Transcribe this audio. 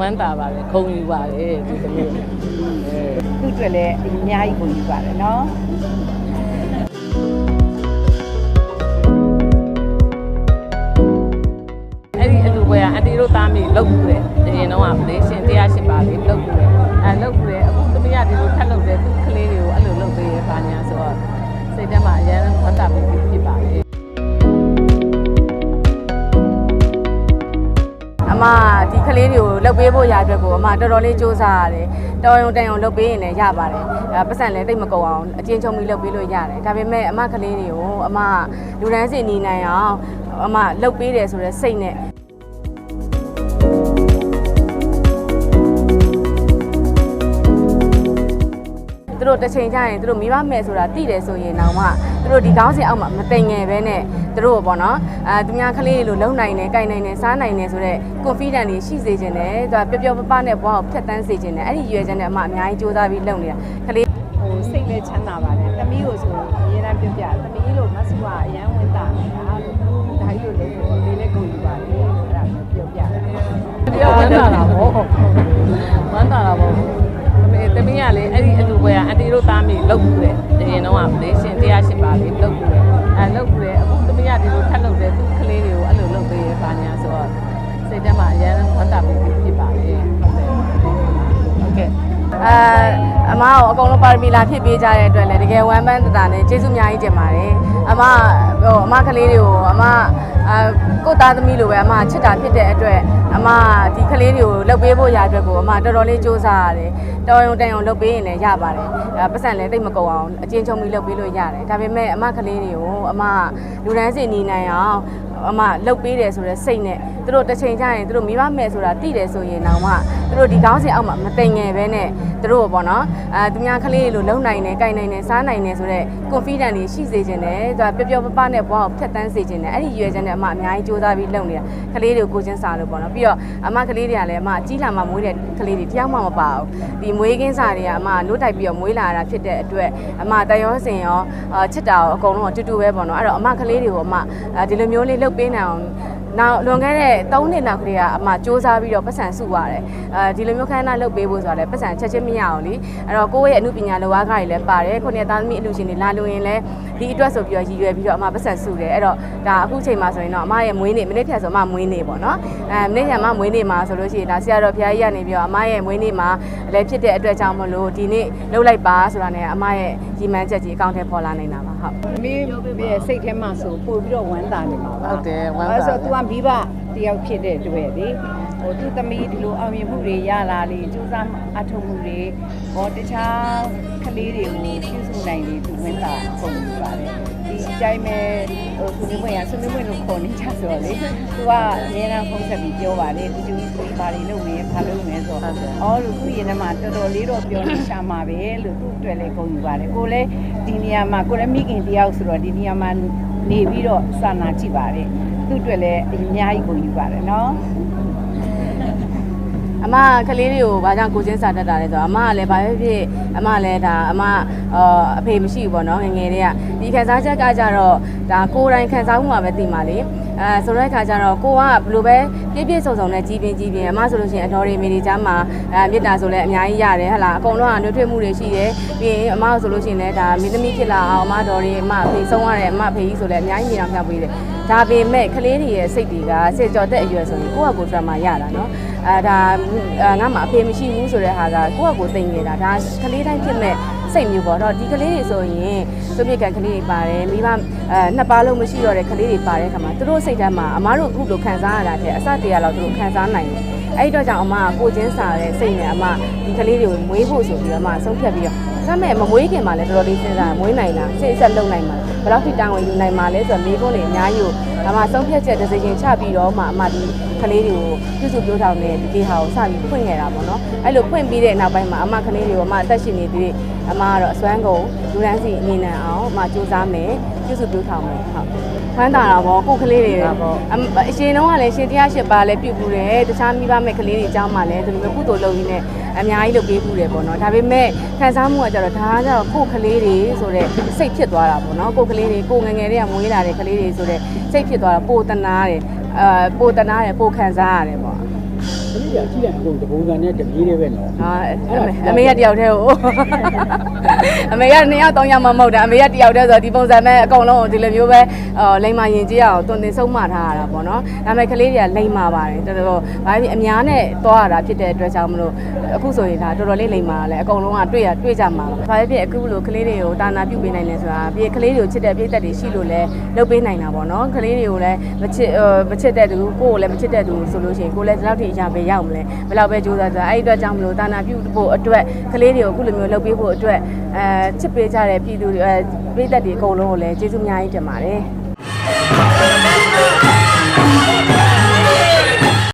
ဝမ်းသာပါတယ်ခုံယူပါတယ်ဒီကလေးသူ့အတွက်လည်းအများကြီးကိုယူပါတယ်နော်အဲ့ဒီအလူပွဲကအန်တီတို့သားမိလောက်ဘူးတယ်အရင်တော့ကလေရှင်တရားရှိပါလေလောက်ဘူးတယ် အမဒီကလေးတွေကိုလှုပ်ပေးဖို့ရအတွက်ကိုအမတော်တော်လေးစူးစမ်းရတယ်တော်ရုံတန်ရုံလှုပ်ပေးရင်လည်းရပါတယ်အဲပတ်စံလည်းတိတ်မကုန်အောင်အချင်းချုံပြီးလှုပ်ပေးလို့ရတယ်ဒါပေမဲ့အမကလေးတွေကိုအမလူတန်းစီနေနိုင်အောင်အမလှုပ်ပေးတယ်ဆိုတဲ့စိတ်နဲ့ သူတို့တစ်ချိန်ကျရင်သူတို့မိဘမဲ့ဆိုတာသိတယ်ဆိုရင်တော့မှသူတို့ဒီကောင်းစင်အောက်မှာမတိမ်ငယ်ပဲနဲ့သူတို့ပေါ့နော်အဲသူများကလေးတွေလိုလုံနိုင်တယ်၊ကြိုင်နိုင်တယ်၊စားနိုင်တယ်ဆိုတော့ confidence တွေရှိစေခြင်းတယ်သူကပျော်ပျော်ပပနဲ့ဘဝကိုဖြတ်တန်းစေခြင်းတယ်အဲ့ဒီရွယ်ချက်နဲ့အမအများကြီးစူးစမ်းပြီးလုပ်နေတာကလေးဟိုစိတ်လည်းချမ်းသာပါတယ်သမီးကိုဆိုအရင်ကပြပြသမီးလို့မဆူကအရန်ဝင်တာနေတာလို့ဒါကြီးလို့လည်းလေးလည်းကိုယူပါလေအဲ့ဒါမျိုးပြောပြတာပြောဝမ်းသာတာပေါ့ဝမ်းသာတာပေါ့သမီးသမီးကလေအဲ့ဒီအလူ ပွဲကအန်တီတို့သားမိလောက်ဘူးတယ်အရင်တော့ကလေရှင်တရားရှိပါ အမကိုအကုန်လုံးပါရမီလာဖြစ်ပေးကြတဲ့အတွက်လည်းတကယ်ဝမ်းပန်းတတာနဲ့ကျေးဇူးအများကြီးတင်ပါတယ်အမဟိုအမကလေးတွေကိုအမအဲကိုယ့်သားသမီးလိုပဲအမချစ်တာဖြစ်တဲ့အတွက်အမဒီကလေးတွေကိုလှုပ်ပေးဖို့ရအတွက်ကိုအမတော်တော်လေးစူးစမ်းရတယ်တော်ရုံတန်ရုံလှုပ်ပေးရင်လည်းရပါတယ်အဲပတ်စံလည်းတိတ်မကုန်အောင်အချင်းချုံပြီးလှုပ်ပေးလို့ရတယ်ဒါပေမဲ့အမကလေးတွေကိုအမလူတန်းစီနေနိုင်အောင်အမလှုပ်ပေးတယ်ဆိုတဲ့စိတ်နဲ့ သူတို့တစ်ချိန်ကျရင်သူတို့မိဘမဲ့ဆိုတာသိတယ်ဆိုရင်တော့မှသူတို့ဒီကောင်းစင်အောက်မှာမတိမ်ငယ်ပဲနဲ့သူတို့ပေါ့နော်အဲသူများကလေးတွေလိုလုံနိုင်တယ်၊ကြိုင်နိုင်တယ်၊စားနိုင်တယ်ဆိုတော့ confidence တွေရှိစေခြင်းတယ်သူကပျော်ပျော်ပပနဲ့ဘဝကိုဖြတ်တန်းစေခြင်းတယ်အဲ့ဒီရွယ်ချက်နဲ့အမအများကြီးစူးစမ်းပြီးလုပ်နေတာကလေးတွေကိုကိုချင်းစာလို့ပေါ့နော်ပြီးတော့အမကလေးတွေကလည်းအမကြီးလာမှမွေးတဲ့ကလေးတွေတယောက်မှမပါဘူးဒီမွေးကင်းစာတွေကအမနိုးတိုက်ပြီးတော့မွေးလာတာဖြစ်တဲ့အတွက်အမတရောစင်ရောအာချစ်တာရောအကုန်လုံးအတူတူပဲပေါ့နော်အဲ့တော့အမကလေးတွေကိုအမဒီလိုမျိုးလေးလုပ်ပေးနိုင်အောင် နောက်လွန်ခဲ့တဲ့3နှစ်နောက်ကလေးကအမစူးစမ်းပြီးတော့ပတ်စံစုရတယ်အဲဒီလိုမျိုးခန်းနာလုပ်ပေးဖို့ဆိုတာလည်းပတ်စံချက်ချင်းမရအောင်လीအဲ့တော့ကိုယ့်ရဲ့အမှုပညာလောကကြီးလည်းပါတယ်ခုနှစ်သားသမီးအလူရှင်တွေလာလို့ရင်လည်းဒီအတွက်ဆိုပြီးတော့ရည်ရွယ်ပြီးတော့အမပတ်စံစုတယ်အဲ့တော့ဒါအခုချိန်မှာဆိုရင်တော့အမရဲ့မွေးနေ့မိနစ်ဖြတ်ဆိုအမမွေးနေ့ပေါ့နော်အဲမိနစ်ဖြတ်မှမွေးနေ့မှာဆိုလို့ရှိရင်ဒါဆရာတော်ဘုရားကြီးကနေပြီးတော့အမရဲ့မွေးနေ့မှာလည်းဖြစ်တဲ့အတွက်ကြောင့်မလို့ဒီနေ့လှုပ်လိုက်ပါဆိုတာနဲ့အမရဲ့ ရည်မှန်းချက်ကြီးအကောင့်ထဲပေါ်လာနိုင်တာပါဟုတ်သမီးရဲ့စိတ်ထဲမှာဆိုပို့ပြီးတော့ဝမ်းသာနေမှာပါဟုတ်တယ်ဝမ်းသာ အဲ့ဆို तू ကမိဘ တယောက်ဖြစ်တဲ့အတွက်လေဟိုသူ့သမီးဒီလိုအောင်မြင်မှုတွေရလာလေစူးစမ်းအထောက်မှုတွေဟောတခြားကလေးတွေကိုပြုစုနိုင်လေသူဝင်တာပုံပြပါတယ်ဒီအတိုင်းပဲဟိုသူမျိုးဝင်ရသူမျိုးဝင်လို့ခေါ်နေကြဆိုတော့လေသူကအများအားဖုန်းဆက်ပြီးပြောပါလေဒီလိုဒီဘာတွေလုပ်နေဘာလုပ်နေဆိုတော့အော်လို့သူ့ရင်ထဲမှာတော်တော်လေးတော့ပြောနေရှာမှာပဲလို့သူ့အတွက်လည်းဂုဏ်ယူပါတယ်ကိုလည်းဒီနေရာမှာကိုလည်းမိခင်တယောက်ဆိုတော့ဒီနေရာမှာနေပြီးတော့စာနာကြည့်ပါတယ် သူ့အတွက်လည်းအများကြီးဂုဏ်ယူပါတယ်နော်အမကလေးတွေကိုဘာကြောင့်ကိုချင်းစာတတ်တာလဲဆိုတော့အမကလည်းဘာဖြစ်ဖြစ်အမလည်းဒါအမအော်အဖေမရှိဘူးပေါ့နော်ငယ်ငယ်တည်းကဒီခံစားချက်ကကြတော့ဒါကိုယ်တိုင်ခံစားမှုမှာပဲသိမှာလေ အဲဆိုတဲ့အခါကျတော့ကိုကဘယ်လိုပဲပြည့်ပြည့်စုံစုံနဲ့ကြီးပင်ကြီးပင်အမဆိုလို့ရှိရင်အတော်တွေမိတွေကြားမှာအဲမေတ္တာဆိုလည်းအများကြီးရတယ်ဟဟလားအကုန်လုံးကနှွေးထွေးမှုတွေရှိတယ်ပြီးရင်အမဆိုလို့ရှိရင်လည်းဒါမိသမီးဖြစ်လာအောင်အမတော်တွေအမအဖေဆုံးရတဲ့အမအဖေကြီးဆိုလည်းအများကြီးညီအောင်ပြပေးတယ်ဒါပေမဲ့ကလေးတွေရဲ့စိတ်တွေကစေကြော်တဲ့အရွယ်ဆိုရင်ကိုယ့်ဟာကိုယ်ဒရမာရတာနော်အဲဒါအဲငါမှအဖေမရှိဘူးဆိုတဲ့ဟာကကိုယ့်ဟာကိုယ်သိနေတာဒါကလေးတိုင်းဖြစ်မဲ့ စိတ်မျိုးပေါ့တော့ဒီကလေးတွေဆိုရင်သူမြေကန်ကလေးတွေပါတယ်မိဘအဲနှစ်ပါးလုံးမရှိတော့တဲ့ကလေးတွေပါတဲ့ခါမှာသူတို့စိတ်ထဲမှာအမားတို့အခုလိုခံစားရတာတဲ့အစတရလောက်သူတို့ခံစားနိုင်တယ်အဲ့ဒီတော့ကြောင့်အမကကိုချင်းစာတဲ့စိတ်နဲ့အမဒီကလေးတွေကိုမွေးဖို့ဆိုပြီးတော့အမဆုံးဖြတ်ပြီးတော့ ဒါပေမဲ့မမွေးခင်မှာလည်းတော်တော်လေးစဉ်းစားမွေးနိုင်လားစိတ်အဆက်လုံနိုင်မှာဘယ်လောက်ထိတောင်းဝင်ယူနိုင်မှာလဲဆိုတော့မိကုန်းတွေအများကြီးကိုဒါမှဆုံးဖြတ်ချက် decision ချပြီးတော့မှအမဒီကလေးတွေကိုပြုစုပြောထောင်တဲ့ဒီကေဟာကိုစပြီးဖွင့်ခဲ့တာပေါ့နော်အဲ့လိုဖွင့်ပြီးတဲ့နောက်ပိုင်းမှာအမကလေးတွေကိုအမအသက်ရှင်နေသေးအမကတော့အစွမ်းကုန်လူတန်းစီအနေနဲ့အောင်အမစူးစမ်းမယ်ပြုစုပြောထောင်မယ်ဟုတ်ဝမ်းသာတာပေါ့ကိုယ်ကလေးတွေအမအရှင်တော့ကလည်းရှင်တရားရှိပါလဲပြုတ်ဘူးတယ်တခြားမိဘမဲ့ကလေးတွေအကြောင်းမှလည်းဒီလိုမျိုးကုသိုလ်လုပ်ရင်းနဲ့ အများကြီးလုပ်ပေးဘူးတယ်ပေါ့နော်ဒါပေမဲ့ခံစားမှုကကြတော့ဒါကကြတော့ကိုယ်ကလေးတွေဆိုတဲ့စိတ်ဖြစ်သွားတာပေါ့နော်ကိုယ်ကလေးတွေကိုငငယ်တွေကမွေးလာတဲ့ကလေးတွေဆိုတဲ့စိတ်ဖြစ်သွားတာပိုတနာတယ်အဲပိုတနာတယ်ပိုခံစားရတယ်ပေါ့ ဒီကကြည့်လိုက်အခုတပုံစံနဲ့တပြေးလေးပဲနော်ဟာအမေအမေကတယောက်တည်းကိုအမေကနှစ်ယောက်သုံးယောက်မှမဟုတ်တာအမေကတယောက်တည်းဆိုတော့ဒီပုံစံနဲ့အကုန်လုံးကိုဒီလိုမျိုးပဲအော်လိမ္မာရင်ကြီးအောင်တွင်တင်ဆုံးမထားရတာပေါ့နော်ဒါပေမဲ့ကလေးတွေကလိမ္မာပါတယ်တော်တော်ဘာဖြစ်အများနဲ့သွားရတာဖြစ်တဲ့အတွက်ကြောင့်မလို့အခုဆိုရင်ဒါတော်တော်လေးလိမ္မာလဲအကုန်လုံးကတွေ့ရတွေ့ကြမှာပါဘာဖြစ်အခုလိုကလေးတွေကိုတာနာပြုတ်ပေးနိုင်လဲဆိုတာပြီးကလေးတွေကိုချစ်တဲ့ပြည့်သက်တွေရှိလို့လဲလုပ်ပေးနိုင်တာပေါ့နော်ကလေးတွေကိုလည်းမချစ်မချစ်တဲ့သူကိုယ့်ကိုလည်းမချစ်တဲ့သူဆိုလို့ရှိရင်ကိုယ်လည်းဒီလောက်ထိအရာပဲရောက်မလဲဘယ်လောက်ပဲကြိုးစားကြအဲ့ဒီအတွက်ကြောင့်မလို့တာနာပြုတ်ဖို့အတွက်ကလေးတွေကိုအခုလိုမျိုးလုပ်ပေးဖို့အတွက်အဲချစ်ပေးကြတဲ့ပြည်သူတွေအဲပြည့်သက်တွေအကုန်လုံးကိုလည်းကျေးဇူးအများကြီးတင်ပါတယ်